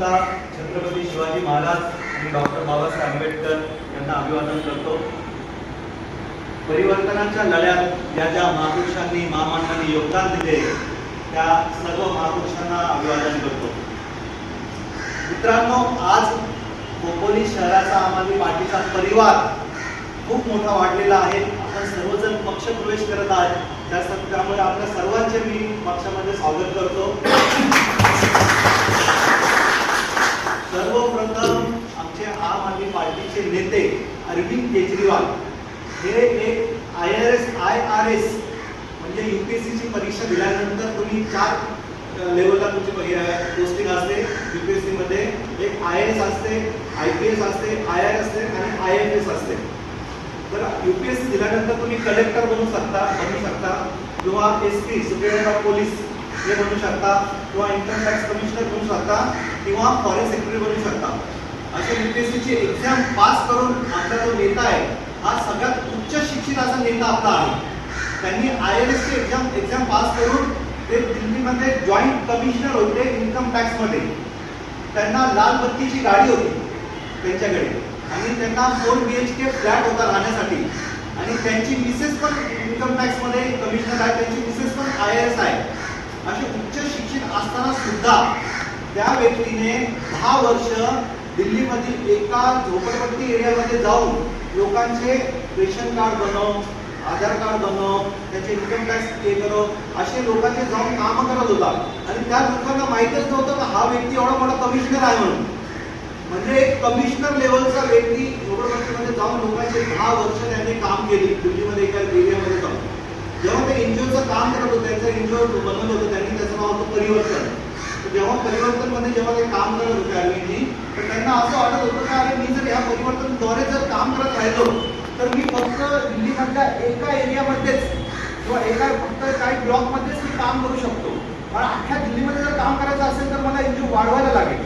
सुद्धा छत्रपती शिवाजी महाराज आणि डॉक्टर बाबासाहेब आंबेडकर यांना अभिवादन करतो. परिवर्तनाच्या लढ्यात ज्या ज्या महापुरुषांनी महामानवांनी योगदान दिले त्या सर्व महापुरुषांना अभिवादन करतो. मित्रांनो आज खोपोली शहराचा आम आदमी पार्टीचा परिवार खूप मोठा वाढलेला आहे. आपण सर्वजण पक्ष प्रवेश करत आहात. त्या- त्यामुळे आपल्या सर्वांचे मी पक्षामध्ये स्वागत करतो. सर्वप्रथम आमचे आम आदमी पार्टीचे नेते अरविंद केजरीवाल हे एक I R S I R S म्हणजे यू पी एस सीची परीक्षा दिल्यानंतर तुम्ही चार लेवलला तुमची पोस्टिंग असते. यू पी एसमध्ये एक आय एस असते आय पी एस असते आय आर असते आणि आय एफ एस असते. तर युपीएससी दिल्यानंतर तुम्ही कलेक्टर बनू शकता बनू शकता. किंवा S P superintendent of police हे बनू शकता किंवा इन्कम टॅक्स कमिशनर बनू शकता किंवा फॉरेन सेक्रेटरी बनू शकता. अशा युपीएससीची एक्झाम पास करून आपला जो नेता आहे हा सगळ्यात उच्च शिक्षित असा नेता आपला आहे. त्यांनी आय एल एसची एक्झाम एक्झाम पास करून ते दिल्लीमध्ये जॉईंट कमिशनर होते इन्कम टॅक्समध्ये त्यांना लाल बत्तीची गाडी होती त्यांच्याकडे. आणि त्यांना four B H K flat होता राहण्यासाठी. आणि त्यांची मिसेस पण इन्कम टॅक्समध्ये कमिशनर आहे त्यांची मिसेस पण आय एस आहे. असे उच्च शिक्षित असताना सुद्धा त्या व्यक्तीने दहा वर्ष दिल्लीमधील एका झोपडपट्टी एरियामध्ये जाऊन लोकांचे रेशन कार्ड बनव आधार कार्ड बनव त्याचे इन्कम टॅक्स पे करव असे लोकांचे जाऊन काम करत होता. आणि त्या लोकांना माहीतच नव्हतं की हा व्यक्ती एवढा मोठा कमिशनर आहे म्हणून. म्हणजे एक कमिशनर लेवलचा व्यक्ती झोपडपट्टीमध्ये जाऊन लोकांचे दहा वर्ष त्यांनी काम केली. दिल्लीमध्ये एका एरियामध्ये जाऊन जेव्हा ते एनजीओचं काम करत होते त्यांचं एनजीओ बनवलं होतं त्यांनी त्याचं नाव होतं परिवर्तन. जेव्हा परिवर्तनमध्ये जेव्हा ते काम करत होते अरविंदजी तर त्यांना असं वाटत होतं की अरे मी जर या परिवर्तनद्वारे जर काम करत राहिलो तर मी फक्त दिल्लीमधल्या एका एरियामध्येच किंवा एका फक्त काही ब्लॉकमध्येच मी काम करू शकतो. पण अख्ख्या दिल्लीमध्ये जर काम करायचं असेल तर मला एनजीओ वाढवायला लागेल.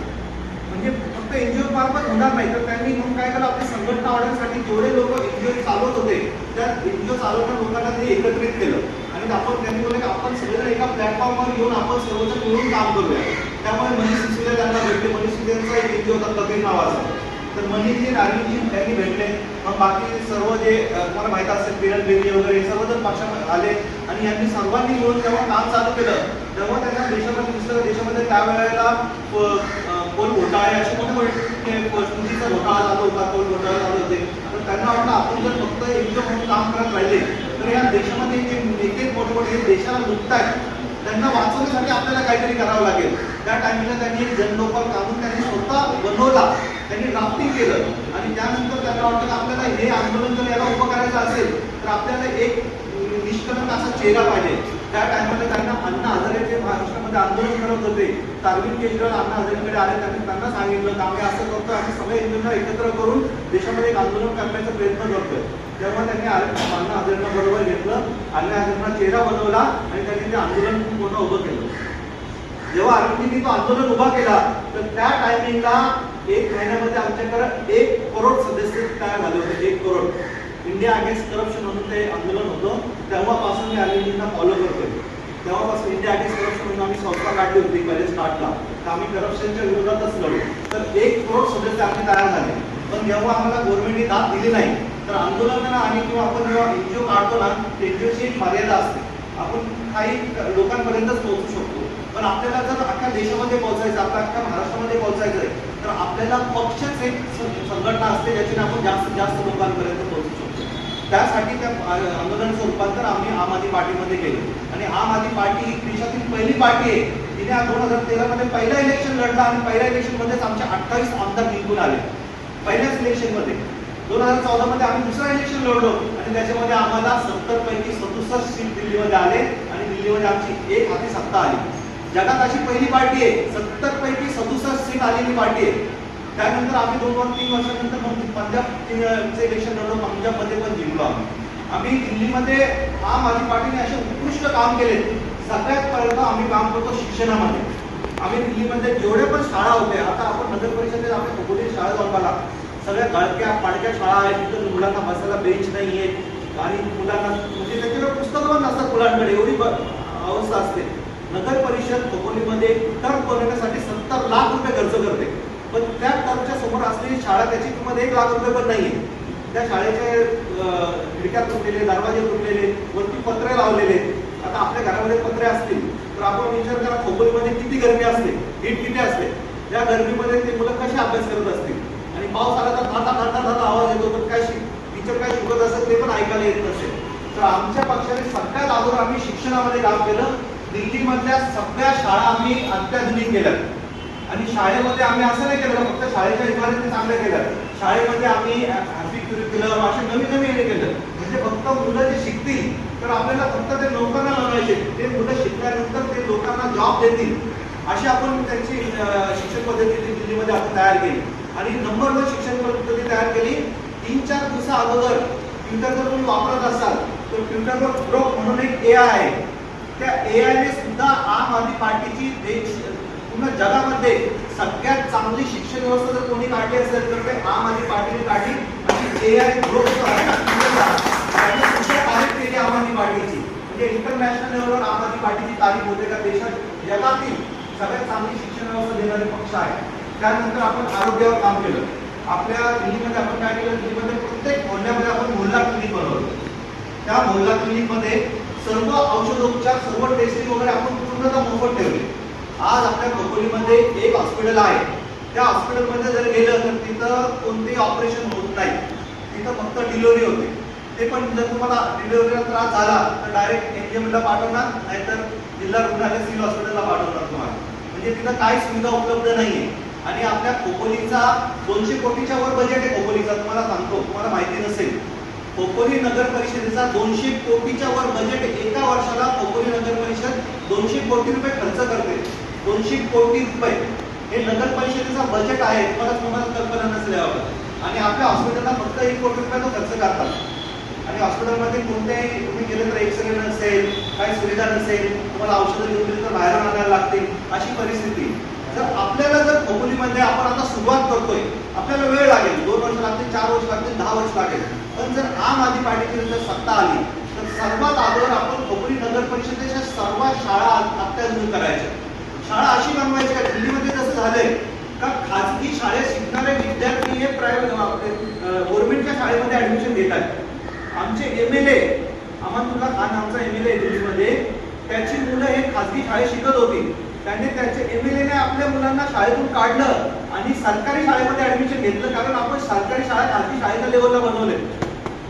म्हणजे फक्त एनजीओ मार्फत होणार नाही. तर त्यांनी म्हणून काय केलं आपली संघटना वाढवण्यासाठी जेवढे लोक एनजीओ चालवत होते त्या एनजीओ चालवणाऱ्या लोकांना ते एकत्रित केलं. आणि आपण त्यांनी बोलले की आपण सगळेजण एका प्लॅटफॉर्मवर येऊन आपण सर्वजण मिळून काम करूया. त्यामुळे मनीष सिसोदिया त्यांना भेटले. मनीष सिसोदियांचा एक एनजीओ होता कबीर नावाचा. तर मनीषजी राणीजी त्यांनी भेटले. मग बाकी सर्व जे तुम्हाला माहीत असेल किरण बेदी वगैरे हे सर्वजण पक्षामध्ये आले आणि यांनी सर्वांनी मिळून जेव्हा काम चालू केलं तेव्हा त्यांना देशामध्ये दिसलं देशामध्ये त्यावेळेला प- कोल घोटाळे असे मोठे मोठे स्मृतीचा घोटाळा चालू होता कोल घोटाळे चालू होते. तर त्यांना वाटलं आपण जर फक्त एनजीओ म्हणून काम करत राहिले तर या देशामध्ये जे नेते मोठे मोठे देशाला लुटत आहेत त्यांना वाचवण्यासाठी आपल्याला काहीतरी करावं लागेल. त्या टायमिंगला त्यांनी एक काढून त्यांनी स्वतः बनवला त्यांनी ड्राफ्टिंग केलं. आणि त्यानंतर त्यांना वाटतं की आपल्याला हे आंदोलन जर याला उभं करायचं असेल तर आपल्याला एक निष्कलंक असा चेहरा पाहिजे. त्यांना अण्णा हजारे जे महाराष्ट्रामध्ये आंदोलन करत होते तर अरविंद केजरीवाल अण्णा हजारेकडे आले त्यांनी त्यांना सांगितलं की आम्ही असं करतो आम्ही सगळे हिंदूंना एकत्र करून देशामध्ये एक आंदोलन करण्याचा प्रयत्न करतोय. तेव्हा त्यांनी अण्णा हजारेंना बरोबर घेतलं अण्णा हजारेंना चेहरा बनवला आणि त्यांनी ते आंदोलन पूर्ण उभं केलं. जेव्हा अरविंदनी तो आंदोलन उभा केला तर त्या टायमिंगला एक महिन्यामध्ये आमच्याकडे एक करोड सदस्य तयार झाले होते एक करोड. इंडिया अगेन्स्ट करप्शन म्हणून ते आंदोलन होतं. तेव्हापासून मी अरविंदींना फॉलो करतोय. तेव्हापासून इंडिया अगेन्स्ट करप्शन म्हणून आम्ही संस्था काढली होती पहिले स्टार्टला तर आम्ही करप्शनच्या विरोधातच लढू. तर एक करोड सदस्य आम्ही तयार झाले. पण जेव्हा आम्हाला गव्हर्नमेंटने दाद दिली नाही तर आंदोलनाला आणि किंवा आपण जेव्हा एनजीओ काढतो ना एनजीओची एक मर्यादा असते. आपण काही लोकांपर्यंतच पोहोचू शकतो. पण आपल्याला जर अख्ख्या देशामध्ये पोहोचायचं आपल्या अख्ख्या महाराष्ट्रामध्ये पोहोचायचं आहे तर आपल्याला पक्षच एक सं- संघटना असते ज्याच्याने आपण जास्तीत जास्त लोकांपर्यंत पोहोचू शकतो. त्यासाठी त्या आ- आंदोलनाचं रूपांतर आम्ही आम आदमी पार्टीमध्ये केलं. आणि आम आदमी पार्टी ही देशातील पहिली पार्टी आहे. तिने दोन हजार तेरा मध्ये पहिला इलेक्शन लढला आणि पहिल्या इलेक्शन मध्येच आमचे अठ्ठावीस आमदार जिंकून आले. पहिल्याच इलेक्शनमध्ये दोन हजार चौदा मध्ये आम्ही दुसरं इलेक्शन लढलो आणि त्याच्यामध्ये आम्हाला सत्तर पैकी सदुसष्ट सीट दिल्लीमध्ये आले आणि दिल्लीमध्ये आमची एक हाती सत्ता आली. जगात अशी पहिली पार्टी आहे. सत्तर पैकी सदुसष्ट सीट आलेली पार्टी आहे. त्यानंतर आम्ही दोन वर तीन वर्षानंतर मग पंजाबचे इलेक्शन लढलो पंजाबमध्ये पण जिंकलो आम्ही. आम्ही दिल्लीमध्ये आम आदमी पार्टीने असे उत्कृष्ट काम केले. सगळ्यात पहिलं आम्ही काम करतो शिक्षणामध्ये. आम्ही दिल्लीमध्ये जेवढे पण शाळा होते आता आपण नगर परिषदेत आपल्या खोपोली शाळा जाऊन बघा सगळ्या गळक्या पाडक्या शाळा आहेत तिथं मुलांना बसायला बेंच नाही आहेत आणि मुलांना म्हणजे त्याच्याकडे पुस्तकं पण नसतात मुलांकडे एवढी अवस्था असते. नगर परिषद खोपोलीमध्ये टर्म बनवण्यासाठी सत्तर लाख रुपये खर्च करते. पण त्या टर्मच्या समोर असलेली शाळा त्याची किंमत एक लाख रुपये पण नाहीये. त्या शाळेचे खिडक्या तुटलेले दरवाजे तुटलेले वरती पत्रे लावलेले. आता आपल्या घरामध्ये पत्रे असतील तर आपण विचार करा खोपोलीमध्ये किती गर्मी असते हीट किती असते. त्या गर्मीमध्ये ते मुलं कसे अभ्यास करत असतील? आणि पाऊस आला तर धाता धाता धाता आवाज येतो तर काय टीचर काय शिकवत असेल ते पण ऐकायला येत नसेल तर आमच्या पक्षाने सगळ्यात अगोदर आम्ही शिक्षणामध्ये काम केलं. दिल्लीमधल्या सगळ्या शाळा आम्ही अत्याधुनिक केल्या आणि शाळेमध्ये आम्ही असं नाही केलं फक्त शाळेच्या इमारती चांगलं केलं. शाळेमध्ये आम्ही हॅपी क्युरिक्युलम असे नवीन नवीन हे केलं. म्हणजे फक्त मुलं जे शिकतील तर आपल्याला फक्त ते लोकांना लावायचे. ते मुलं शिकल्यानंतर ते लोकांना जॉब देतील. अशी आपण त्यांची शिक्षण पद्धती दिल्लीमध्ये आपण तयार केली. आणि नंबर वन शिक्षण पद्धती तयार केली. तीन चार दिवसा अगोदर ट्विटर जर तुम्ही वापरत असाल तर ट्विटरवर ग्रोक म्हणून एक ए आय आहे. त्या ए आयने सुद्धा आम आदमी पार्टीची देश पूर्ण जगामध्ये सगळ्यात चांगली शिक्षण व्यवस्था जर कोणी काढली असेल तर ते आम आदमी पार्टीने काढली आणि ए आय ग्रोथ आहे केली आम आदमी पार्टीची? म्हणजे इंटरनॅशनल लेवलवर आम आदमी पार्टीची तारीख होते का देशात जगातील सगळ्यात चांगली शिक्षण व्यवस्था देणारे पक्ष आहे त्यानंतर आपण आरोग्यावर काम केलं. आपल्या दिल्लीमध्ये आपण काय केलं? दिल्लीमध्ये प्रत्येक मोहल्ल्यामध्ये आपण मोहल्ला क्लिनिक बनवलं. त्या मोहल्ला क्लिनिकमध्ये सर्व औषधोपचार सर्व टेस्टिंग वगैरे आपण पूर्णतः मोफत ठेवले. आज आपल्या खोपोलीमध्ये एक हॉस्पिटल आहे. त्या हॉस्पिटलमध्ये जर गेलं तर तिथं कोणतेही ऑपरेशन होत नाही. तिथं फक्त डिलिव्हरी होते. ते पण जर तुम्हाला डिलिव्हरीला त्रास झाला तर डायरेक्ट एनजीएमला पाठवणार नाहीतर जिल्हा रुग्णालय सिव्हिल हॉस्पिटलला पाठवणार तुम्हाला. म्हणजे तिथं काही सुविधा उपलब्ध नाहीये. आणि आपल्या खोपोलीचा दोनशे कोटीच्या वर बजेट आहे खोपोलीचा तुम्हाला सांगतो तुम्हाला माहिती नसेल. खोपोली नगर परिषदेचा दोनशे कोटीच्या वर बजेट एका वर्षाला खोपोली नगर परिषद दोनशे कोटी रुपये खर्च करते. दोनशे कोटी रुपये. हे नगर परिषदेचा बजेट आहे परत तुम्हाला कल्पना नसेल याबाबत आणि आपल्या हॉस्पिटलला फक्त एक कोटी रुपये तो खर्च करतात. आणि हॉस्पिटलमध्ये कोणत्याही तुम्ही गेले तर एक्सरे नसेल काही सुविधा नसेल तुम्हाला औषधं घेऊन गेली तर बाहेर आणायला लागतील अशी परिस्थिती. जर आपल्याला जर खोपोलीमध्ये आपण आता सुरुवात करतोय आपल्याला वेळ लागेल दोन वर्ष लागतील चार वर्ष लागतील दहा वर्ष लागेल. पण जर आम आदमी पार्टीची जर सत्ता आली तर सर्वात अगोदर आपण खोपोली नगर परिषदेच्या सर्व शाळा अत्याधुनिक करायच्या. शाळा अशी बनवायची का? दिल्लीमध्ये जसं झालंय. का खाजगी शाळेत शिकणारे विद्यार्थी हे प्रायव्हेट गव्हर्नमेंटच्या शाळेमध्ये ऍडमिशन घेतात. आमचे M L A Amanullah Khan आमचा एम एल ए दिल्लीमध्ये. त्याची मुलं हे खाजगी शाळेत शिकत होती. त्याने त्याचे एम एल एने आपल्या मुलांना शाळेतून काढलं आणि सरकारी शाळेमध्ये ऍडमिशन घेतलं. कारण आपण सरकारी शाळा खाजगी शाळेच्या लेवलला बनवले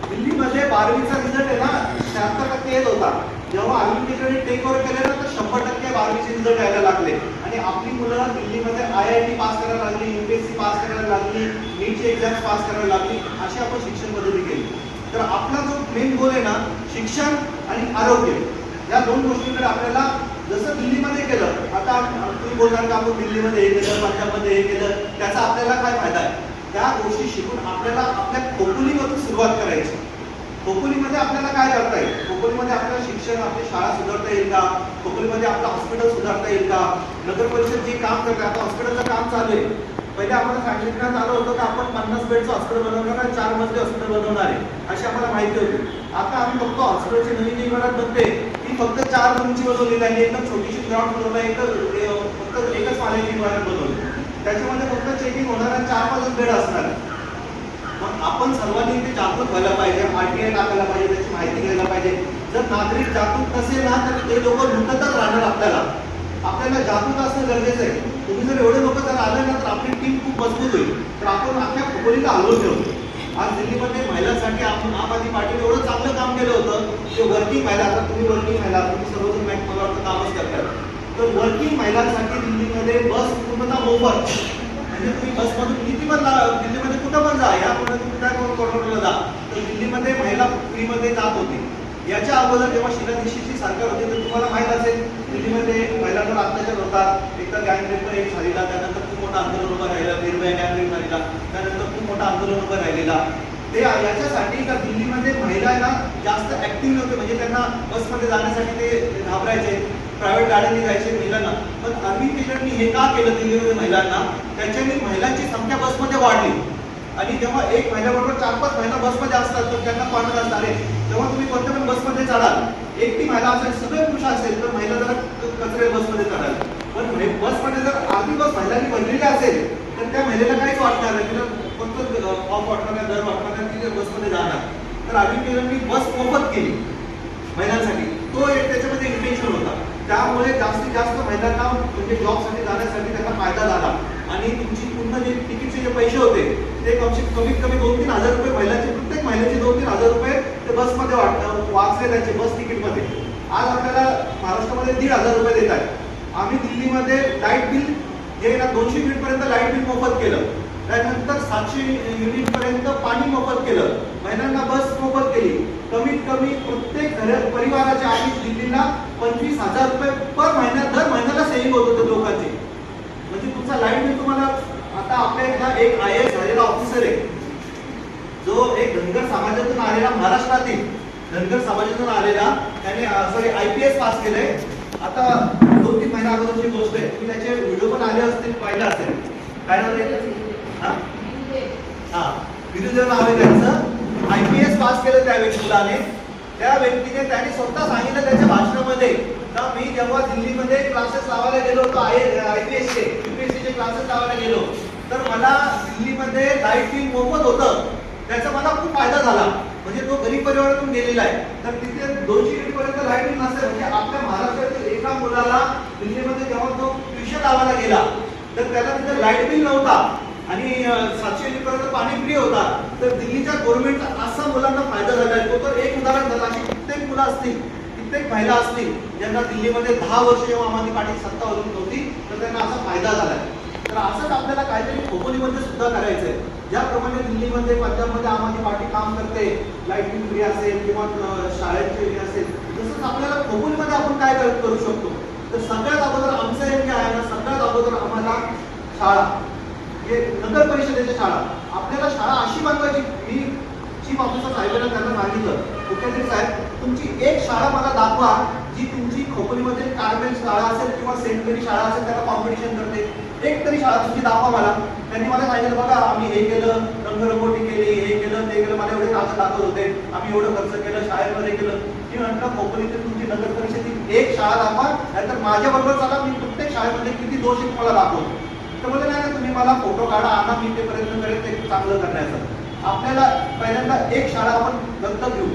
दिल्लीमध्ये बारावीचा रिझल्ट आहे ना शहात्तर टक्के येत होता. जेव्हा अरविंद केजरीवाल टेक ओव्हर केले ना तर शंभर टक्के बारावीचे रिझल्ट यायला लागले. आणि आपली मुलं दिल्लीमध्ये आय आय टी पास करायला लागली युपीएससी पास करायला लागली नीटची एक्झाम पास करायला लागली अशी आपण शिक्षण पद्धती केली. तर आपला जो मेन गोल आहे ना शिक्षण आणि आरोग्य. या दोन गोष्टींकडे आपल्याला जसं दिल्लीमध्ये केलं आता तुम्ही बोलणार का आपण दिल्लीमध्ये हे केलं पंजाबमध्ये हे केलं त्याचा आपल्याला काय फायदा आहे? त्या गोष्टी शिकून आपल्याला आपल्या खोपोलीमधून सुरुवात करायची. खोपोलीमध्ये आपल्याला काय करता येईल? खोपोलीमध्ये आपल्याला शिक्षण आपली शाळा सुधारता येईल का? खोपोलीमध्ये आपलं हॉस्पिटल सुधारता येईल का? नगर परिषद जे काम करते आता हॉस्पिटलचं काम चालू आहे. पहिले आम्हाला सांगितण्यात आलं होतं की आपण पन्नास बेडचं हॉस्पिटल बनवणार आहे चार मजली हॉस्पिटल बनवणार आहे. अशी आम्हाला माहिती होती. आता आम्ही फक्त हॉस्पिटलची नवीन जी इमारत बनते ती फक्त चार रूमची बनवलेली आहे. एकदम छोटीशी ग्राउंड बनवला एक फक्त एकच पाण्याची इमारत बनवली त्याच्यामध्ये फक्त चेकिंग होणार आहे चार पाच बेड असणार आहे. आपण सर्वांनी ते जागृत व्हायला पाहिजे आरटीआय टाकायला पाहिजे त्याची माहिती घ्यायला पाहिजे. जर नागरिक जागृत नसेल ना तर ते लोक लुटतच राहणार आपल्याला. आपल्याला जागृत असणं गरजेचं आहे. तुम्ही जर एवढे लोक जर आले ना तर आपली टीम खूप मजबूत होईल. तर आपण अख्ख्या खोपोलीला हलवून ठेवतो आज दिल्लीमध्ये महिलांसाठी आपण आम आदमी पार्टीने एवढं चांगलं काम केलं होतं. की वर्किंग महिला आता तुम्ही वर्किंग महिला तुम्ही सर्वजण बँक मला वाटतं कामच करतात तर वर्किंग महिलांसाठी दिल्लीमध्ये बस पूर्णतः मोफत. म्हणजे तुम्ही बसमधून किती पण जा दिल्लीमध्ये कुठं पण जा या पुढे तुम्ही काय कोर्टरला जा. तर दिल्लीमध्ये महिला फ्रीमध्ये जात होती. याच्या अगोदर जेव्हा शिला दीक्षितची सरकार होती तर तुम्हाला माहीत असेल दिल्लीमध्ये महिलांवर अत्याचार होतात एकदा गँगरेप एक झालेला त्यानंतर खूप मोठं आंदोलन उभं राहिलं निर्भया गँगरेप झालेला त्यानंतर खूप मोठं आंदोलन उभं राहिलेला. ते याच्यासाठी का दिल्लीमध्ये महिलांना जास्त ऍक्टिव्ह नव्हते म्हणजे त्यांना बसमध्ये जाण्यासाठी ते घाबरायचे. प्रायव्हेट गाड्यांनी जायचे महिलांना. पण अरविंद केजरीवालनी हे का केलं दिल्लीमध्ये महिलांना? त्याच्याने महिलांची संख्या बसमध्ये वाढली. आणि जेव्हा एक महिन्याबरोबर चार पाच महिला बसमध्ये असतात तर त्यांना कॉन्फिडन्स आले तेव्हा तुम्ही कोणत्या पण बसमध्ये चढाल एकटी महिला असेल सगळे पुरुष असेल तर महिला जरा कचरे बसमध्ये चढाल पण हे बसमध्ये जर आधी बस महिलांनी भरलेली असेल तर त्या महिलेला काहीच वाटणार नाही. तिला फक्त ऑफ वाटणार नाही दर वाटणार नाही तिथे बसमध्ये जाणार. तर आधी केलं मी बस मोफत केली महिलांसाठी. तो एक त्यामुळे जास्तीत जास्त महिलांना म्हणजे जॉबसाठी जाण्यासाठी त्यांना फायदा झाला. आणि तुमची पूर्ण जे तिकीटचे जे पैसे होते ते कमसे कमीत कमी दोन तीन हजार रुपये महिलांचे प्रत्येक महिन्याचे दोन तीन हजार रुपये ते बसमध्ये वाट वाचले त्यांचे बस तिकीटमध्ये. आज आपल्याला महाराष्ट्रामध्ये दीड हजार रुपये देत आहेत. आम्ही दिल्लीमध्ये लाइट बिल जे ना दोनशे मिनिटपर्यंत लाइट बिल मोफत केलं. त्यानंतर सातशे युनिट पर्यंत पाणी मोफत केलं. महिलांना बस मोफत केली. कमीत कमी प्रत्येक घर परिवाराच्या आधी दिल्लीला पंचवीस हजार रुपये पर महिन्यात दर महिन्याला सेव्हिंग होत होतं लोकांची. म्हणजे तुमचा लाइट मी तुम्हाला आता आपल्या इथला एक आय एस झालेला ऑफिसर आहे. जो एक धनगर समाजातून आलेला महाराष्ट्रातील धनगर समाजातून आलेला त्याने sorry I P S pass केलंय. आता दोन तीन महिन्या अगोदरची गोष्ट आहे. तुम्ही त्याचे व्हिडिओ पण आले असतील पाहिलं असेल. काय झालं हा? विरुद्ध नाव आहे त्यांचं. आय पी एस पास केलं त्या व्यक्तीने. त्या व्यक्तीने त्याने स्वतः सांगितलं त्याच्या भाषणामध्ये का मी जेव्हा दिल्लीमध्ये क्लासेस लावायला गेलो होतो आय आय पी एसचे युपीएससीचे क्लासेस लावायला गेलो तर मला दिल्लीमध्ये लाइट बिल मोफत होतं. त्याचा मला खूप फायदा झाला. म्हणजे तो गरीब परिवारातून गेलेला आहे. तर तिथे दोनशे युनिट पर्यंत लाइट बिल नसेल म्हणजे आपल्या महाराष्ट्रातील एका मुलाला दिल्लीमध्ये जेव्हा तो ट्युशन लावायला गेला तर त्याला तिथे लाइट बिल नव्हता. आणि सातशे पर्यंत पाणी फ्री होता. तर दिल्लीच्या गव्हर्नमेंटचा असा मुलांना फायदा झाला आहे. तो तर एक उदाहरण झालं. अशी कित्येक मुलं असतील कित्येक महिला असतील ज्यांना दिल्लीमध्ये दहा वर्ष जेव्हा आम्हाला पाठी सत्ता होती नव्हती तर त्यांना असा फायदा झाला तर असंच आपल्याला काहीतरी खोपोलीमध्ये सुद्धा करायचंय. ज्याप्रमाणे दिल्लीमध्ये पंजाबमध्ये आम आदमी पार्टी काम करते लाइट बिल फ्री असेल किंवा शाळेची शाळेचे फ्री असेल तसंच आपल्याला खोपोलीमध्ये आपण काय करू शकतो? तर सगळ्यात अगोदर आमचं हे जे आहे ना सगळ्यात अगोदर आम्हाला शाळा हे नगर परिषदेच्या शाळा. आपल्याला शाळा अशी बांधवायची मी चीफ ऑफिसर साहेबांना त्यांना सांगितलं. मुख्यमंत्री साहेब तुमची एक शाळा मला दाखवा जी तुमची खोपोलीमध्ये कार्मेल शाळा असेल किंवा सेंट मेरी शाळा असेल त्याला कॉम्पिटिशन करते. एक तरी शाळा तुमची दाखवा मला. त्यांनी मला सांगितलं बघा आम्ही हे केलं रंगरंगोटी केली हे केलं ते केलं मला एवढे कागद दाखवत होते. आम्ही एवढं खर्च केलं शाळेमध्ये केलं. मी म्हटलं खोपोलीतील तुमची नगर परिषदेची एक शाळा दाखवा नाहीतर माझ्याबरोबर चला मी प्रत्येक शाळेमध्ये किती दोष तुम्हाला मला दाखवतो. तर नाही तुम्ही मला फोटो काढा आणा मी ते प्रयत्न करेन ते चांगलं करण्याचं. आपल्याला पहिल्यांदा एक शाळा आपण दत्तक घेऊ.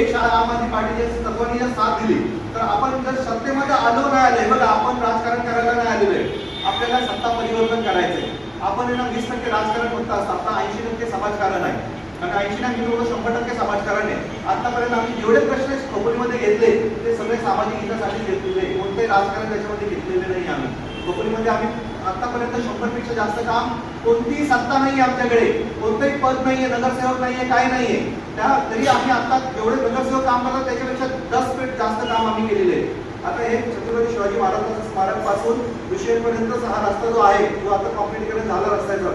एक शाळा आम आदमी पार्टीच्या तत्वांनी जर साथ दिली तर आपण जर सत्तेमध्ये आलो नाही आले बघा आपण राजकारण करायला नाही आलेलो आहे. आपल्याला सत्ता परिवर्तन करायचंय आपण यांना ना वीस टक्के राजकारण फक्त असतं. आता ऐंशी टक्के समाजकारण आहे. कारण ऐंशी टक्के लोक शंभर टक्के समाजकारण आहे. आतापर्यंत आम्ही जेवढे प्रश्न खोपोलीमध्ये घेतले ते सगळे सामाजिक हितासाठी घेतलेले कोणते कोणतेही राजकारण त्याच्यामध्ये घेतलेले नाही आम्ही. खोपोलीमध्ये आम्ही आतापर्यंत शंभरपेक्षा जास्त काम कोणतीही सत्ता नाहीये आमच्याकडे. कोणतंही पद नाहीये नगरसेवक नाहीये काय नाहीये. त्या तरी आम्ही आता जेवढे नगरसेवक काम करतात त्याच्यापेक्षा दस पेट जास्त काम आम्ही केलेले आहे आता हे छत्रपती शिवाजी महाराजांचं स्मारकपासून विषयपर्यंतचा हा रस्ता जो आहे जो आता कॉम्प्लिटिकेट झाला रस्त्याचा.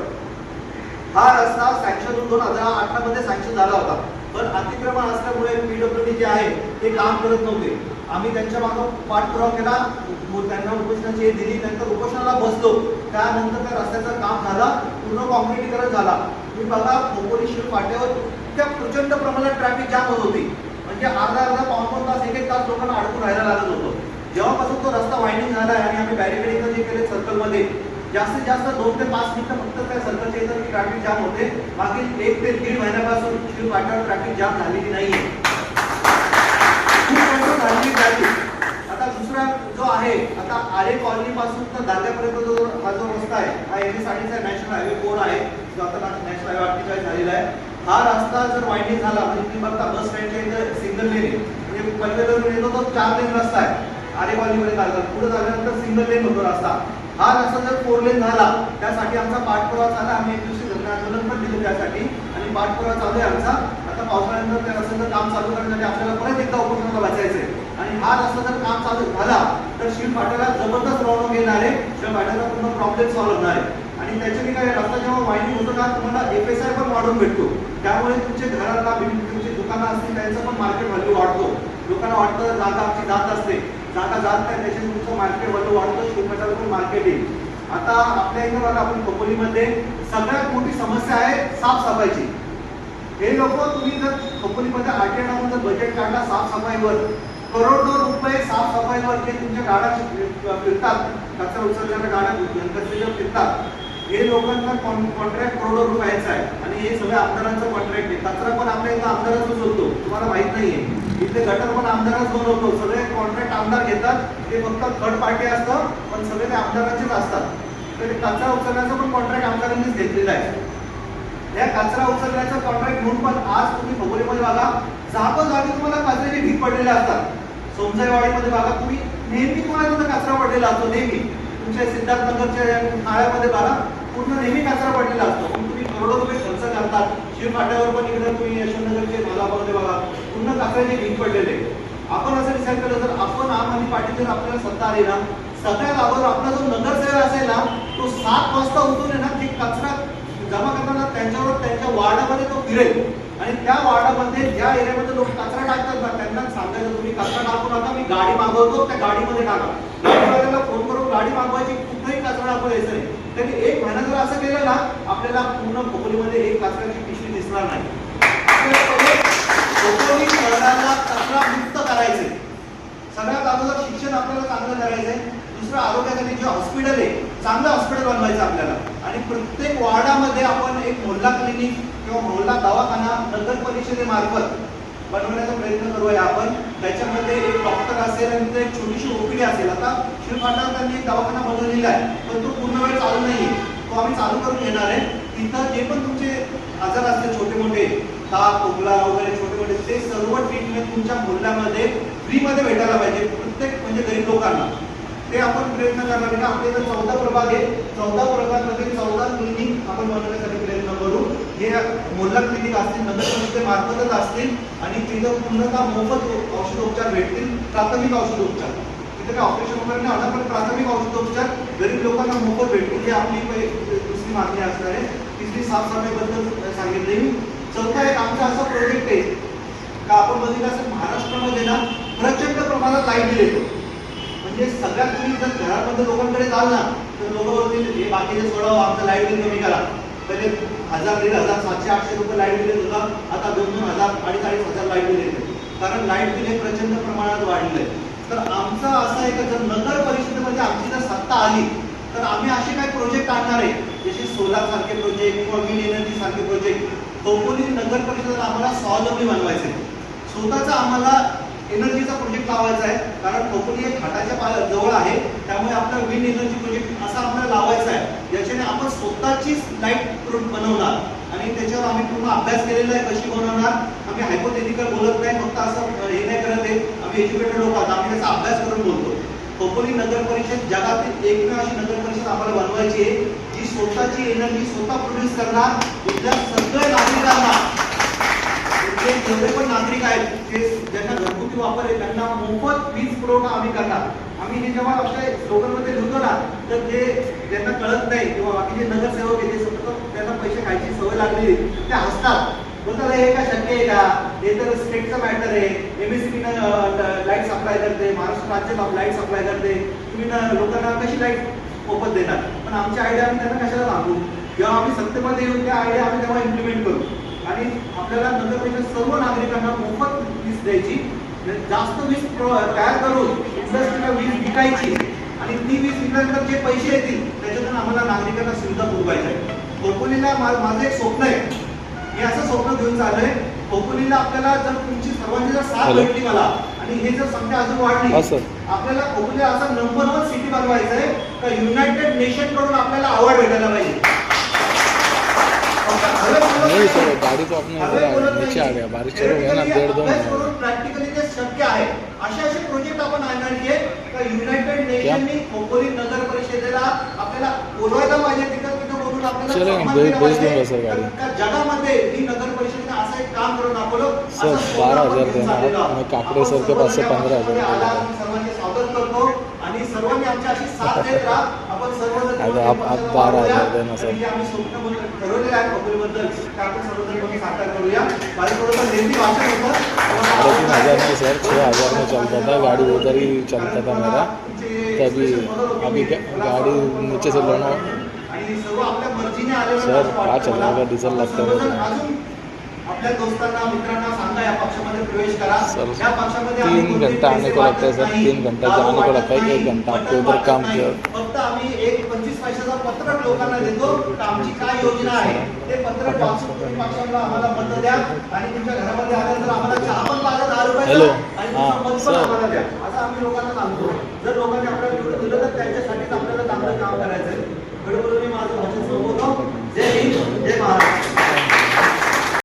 हा रस्ता सँक्शन दोन हजार अठरा मध्ये सँक्शन झाला होता. पण अतिक्रमण असल्यामुळे पीडब्ल्यूडी जे आहे ते काम करत नव्हते. आम्ही त्यांच्या मागं पाठपुरावा केला. त्यांना उपोषणाची हे दिली. नंतर उपोषणाला बसलो. त्यानंतर त्या रस्त्याचं काम झालं. पूर्ण कॉम्प्लिटीकरण झाला. मी बघा खोपोली शिव फाट्यावर इतक्या प्रचंड प्रमाणात ट्रॅफिक जाम होत होती. म्हणजे अर्धा अर्धा पाऊन पाऊन तास एक एक तास लोकांना अडकून राहायला लागत होतं. जेव्हापासून तो रस्ता वायडिंग झाला आहे आणि आम्ही बॅरिकेडिंग जे केले सर्कलमध्ये जास्तीत जास्त दोन ते पाच मिनिटं फक्त त्या सर्कलच्या इथं ट्रॅफिक जाम होते. मागील एक ते दीड महिन्यापासून शिव फाट्यावर ट्रॅफिक जाम झालेली नाहीये. आता दुसरा जो आहे आता आरे कॉलनी पासून तर दादऱ्यापर्यंत जो हा जो रस्ता आहे हा एन एस आहे नॅशनल हायवे फोर आहे. जो आता नॅशनल हायवे अठ्ठेचाळीस झालेला आहे. हा रस्ता जर वायडिंग झाला म्हणजे तुम्ही बघता बस स्टँडच्या इथं सिंगल लेन म्हणजे पनवेलवरून येतो तो चार लेन रस्ता आहे. आरे कॉलनीमध्ये चालतात. पुढे झाल्यानंतर सिंगल लेन होतो रस्ता. हा रस्ता जर फोर लेन झाला त्यासाठी आमचा पाठपुरावा झाला आम्ही एक दिवशी धरणे आंदोलन पण दिलं त्यासाठी. आणि पाठपुरावा चालू आहे आमचा. आता पावसाळ्यानंतर त्या रस्त्याचं काम चालू करण्यासाठी आपल्याला परत एकदा वाचायचं वाचायचंय आणि हा रस्ता जर काम चालू झाला तर शिव फाट्याला जबरदस्त रौनक येणार आहे. शिव फाट्याचा पूर्ण प्रॉब्लेम सॉल्व्ह होणार आहे. आणि त्याच्याने काय रस्ता जेव्हा वायडिंग होतो ना तुम्हाला एफ एस आय पण वाढून भेटतो. त्यामुळे तुमचे घराला बिल- तुमची दुकानं असतील त्यांचं पण मार्केट व्हॅल्यू वाढतो. लोकांना वाटतं जागा आमची जात असते. जागा जात नाही त्याच्याने तुमचं मार्केट वाढतो वाढतो शिकण्याचा पण मार्केट येईल. आता आपल्या इथं बघा आपण खोपोलीमध्ये सगळ्यात मोठी समस्या आहे साफसफाईची. हे लोक तुम्ही जर कंपनीमध्ये आरटीआय टाकून जर बजेट काढला साफसफाईवर करोडो रुपये साफसफाईवर जे तुमच्या गाड्या फिरतात कचरा उचलणाऱ्या गाड्या गणपतीच्या फिरतात हे लोकांना कॉन्ट्रॅक्ट करोडो रुपयाचा आहे. आणि हे सगळं आमदारांचं कॉन्ट्रॅक्ट आहे. कचरा पण आपल्या इथं आमदारच होतो. तुम्हाला माहीत नाहीये. इथे गटर पण आमदारच बनवतो. सगळे कॉन्ट्रॅक्ट आमदार घेतात. ते फक्त थर्ड पार्टी असतं पण सगळे ते आमदारांचेच असतात. तर कचरा उचलण्याचा पण कॉन्ट्रॅक्ट आमदारांनीच घेतलेलं आहे. या कचरा उचलण्याचा कॉन्ट्रॅक्ट म्हणून पण आज तुम्ही खोबोलीमध्ये बघा जागोजागी तुम्हाला कचऱ्याचे ढीक पडलेले असतात. सोमसाईवाडीमध्ये बघा तुम्ही नेहमी तुम्हाला तिथं कचरा पडलेला असतो नेहमी. तुमच्या सिद्धार्थनगरच्या नाळ्यामध्ये बघा पूर्ण नेहमी कचरा पडलेला असतो. पण तुम्ही करोडो रुपये खर्च करतात. शिवफाट्यावर पण इकडे तुम्ही यशवंतनगरचे भागामध्ये बघा. पूर्ण कचऱ्याचे लिंक पडलेले आपण असं विचार केलं तर आपण आम आदमी पार्टी जर आपल्याला सत्ता आली ना सगळ्यात अगोदर आपला जो नगरसेवक असेल ना तो सात वाजता उठून आहे ना ते कचरा जमा करताना त्यांच्यावर त्यांच्या वार्डामध्ये तो फिरेल. आणि त्या वार्डामध्ये ज्या एरियामध्ये लोक कचरा टाकतात ना त्यांना सांगायचं तुम्ही कचरा टाकू नका मी गाडी मागवतो त्या गाडीमध्ये टाका. गाडीवाल्याला फोन करून गाडी मागवायची कुठेही कचरा टाकू द्यायचं नाही. त्यांनी एक महिना जर असं केलं ना आपल्याला पूर्ण खोपोलीमध्ये एक कचऱ्याची पिशवी दिसणार नाही. औद्योगिक शहराला कचरा मुक्त करायचे. सगळ्यात अगोदर शिक्षण आपल्याला चांगलं करायचंय. दुसरं आरोग्यासाठी जे हॉस्पिटल आहे चांगलं हॉस्पिटल बनवायचं आपल्याला. आणि प्रत्येक वार्डामध्ये आपण एक मोहल्ला क्लिनिक किंवा मोहल्ला दवाखाना नगर परिषदेमार्फत बनवण्याचा प्रयत्न करूया आपण. त्याच्यामध्ये एक डॉक्टर असेल आणि ते एक छोटीशी ओपीडी असेल. आता शिवफाटा त्यांनी दवाखाना बनवलेला आहे पण तो पूर्ण वेळ चालू नाही तो आम्ही चालू करून घेणार आहे. तिथं जे पण तुमचे आजार असतील छोटे मोठे ताप खोकला वगैरे छोटे मोठे ते सर्व ट्रीटमेंट तुमच्या मोहल्ल्यामध्ये फ्रीमध्ये भेटायला पाहिजे प्रत्येक म्हणजे गरीब लोकांना. ते आपण प्रयत्न करणार आहे आपले जर चौदा प्रभाग आहे चौदा प्रभागामध्ये चौदा क्लिनिक आपण बनवण्यासाठी प्रयत्न करू. हे मोल्ला क्लिनिक असतील नगर संस्थेमार्फतच असतील आणि तिथं पूर्णतः मोफत औषधोपचार भेटतील प्राथमिक औषधोपचार. तिथे काय ऑपरेशन वगैरे नाही होणार पण प्राथमिक औषधोपचार गरीब लोकांना मोफत भेटतील ही आपली दुसरी मागणी असणार आहे. तिसरी साफसफाईबद्दल सांगितले मी चौथा एक आमचा असा प्रोजेक्ट आहे का आपण बघितलं असं महाराष्ट्रामध्ये ना प्रचंड प्रमाणात लाइट बिल येतो. म्हणजे सगळ्यात तुम्ही जर घरामध्ये लोकांकडे जाल ना तर लोक बोलतील हे बाकीचे सोडवा आमचं लाइट बिल कमी करा. पहिले हजार दीड हजार सातशे आठशे रुपये लाइट बिल येत होता आता दोन दोन हजार अडीच अडीच हजार लाइट बिल येते. कारण लाइट बिल हे प्रचंड प्रमाणात वाढलेलं आहे. तर आमचं असं आहे का जर नगर परिषदेमध्ये आमची जर सत्ता आली तर आम्ही असे काही प्रोजेक्ट आणणार आहे जसे सोलार सारखे प्रोजेक्ट किंवा विन एनर्जी सारखे प्रोजेक्ट खोपोली नगर परिषदेला आम्हाला स्वावलंबी बनवायचे स्वतःचा आम्हाला एनर्जीचा प्रोजेक्ट लावायचा आहे कारण खोपोली हे घाटाच्या जवळ आहे त्यामुळे आपला विंड एनर्जी प्रोजेक्ट असा आपल्याला लावायचा आहे. ज्याच्याने आपण स्वतःचीच लाइट बनवणार आणि त्याच्यावर आम्ही पूर्ण अभ्यास केलेला आहे कशी बनवणार आम्ही हायपोथेटिकल बोलत नाही फक्त असं हे नाही करत आहे. आम्ही एज्युकेटेड लोक आहोत आम्ही त्याचा अभ्यास करून बोलतो. खोपोली नगर परिषद जगातील एकमेव अशी नगर परिषद आम्हाला बनवायची आहे. स्वतःची एनर्जी स्वतः प्रोड्यूस करणार इथल्या सगळ्या नागरिकांना जेवढे पण नागरिक आहेत ते ज्यांना घरगुती वापर आहे त्यांना मोफत वीज पुरवठा आम्ही करणार. आम्ही हे जेव्हा आपल्या लोकांमध्ये लिहितो ना तर ते ज्यांना कळत नाही किंवा बाकीचे नगरसेवक आहे ते सतत त्यांना पैसे खायची सवय लागली ते हसतात. बोलतात हे का शक्य आहे का? हे तर स्टेटचं मॅटर आहे. एमएससीबीनं लाइट सप्लाय करते. महाराष्ट्र राज्य लाइट सप्लाय करते. तुम्ही लोकांना कशी लाइट मोफत देणार. पण आमची आयडिया आम्ही त्यांना कशाला सांगू? जेव्हा आम्ही सत्तेमध्ये येऊन त्या आयडिया आम्ही तेव्हा इम्प्लिमेंट करू. आणि आपल्याला नगर परिषद सर्व नागरिकांना मोफत वीज द्यायची. जास्त वीज तयार करून इंडस्ट्रीला वीज विकायची. आणि ती वीज विकल्यानंतर जे पैसे येतील त्याच्यातून आम्हाला नागरिकांना सुविधा पुरवायच्या आहे खोपोलीला माझं एक स्वप्न आहे. मी असं स्वप्न घेऊन चाललंय. खोपोलीला आपल्याला जर तुमची सर्वांची जर साथ. भेटली मला आणि हे जर संख्या अजून वाढली आपल्याला खोपोलीला असा नंबर वन सिटी बनवायचं आहे का युनायटेड नेशनकडून आपल्याला अवॉर्ड भेटायला पाहिजे. प्रॅक्टिकली ते शक्य आहे. असे असे प्रोजेक्ट आपण आणणारी आहे का युनायटेड नेशननी खोपोली नगर परिषदेला आपल्याला बोलवायला पाहिजे तिथं चलो भेज दूँगा सर गाड़ी। सर बारह हज़ार देना मैं काकडे सर के पास से पंद्रह हज़ार अगं आप आप बारह हज़ार देना सर. साढ़े तीन हज़ार में सर. छः हज़ार में चलता था गाड़ी उधर ही चलता था मेरा तभी अभी गाड़ी नीचे से लेना आणि सर, पाच. हजार डिझेल लागतं आपल्या दोस्तांना मित्रांना सांगा या पक्षामध्ये प्रवेश करा. या पक्षामध्ये तीन घंटा आने पैसे को लगता है सर, तीन घंटा जाने को लगता है, एक घंटा आपके उधर वाटत काम. किया. फक्त आम्ही एक पंचवीस पैशाचा पत्रक लोकांना देतो. आमची काय योजना आहे? ते पत्रक वाचून तुम्ही पक्षाला आम्हाला मत द्या. आणि तुमच्या घरामध्ये आल्यानंतर आम्हाला चहा पण पाहिजे दहा रुपयाचा. हॅलो. आणि असं आम्ही लोकांना सांगतो. जर लोकांनी आपल्याला निवडून दिलं तर त्यांच्यासाठीच आपल्याला चांगलं काम करायचं आहे Đồng hồ.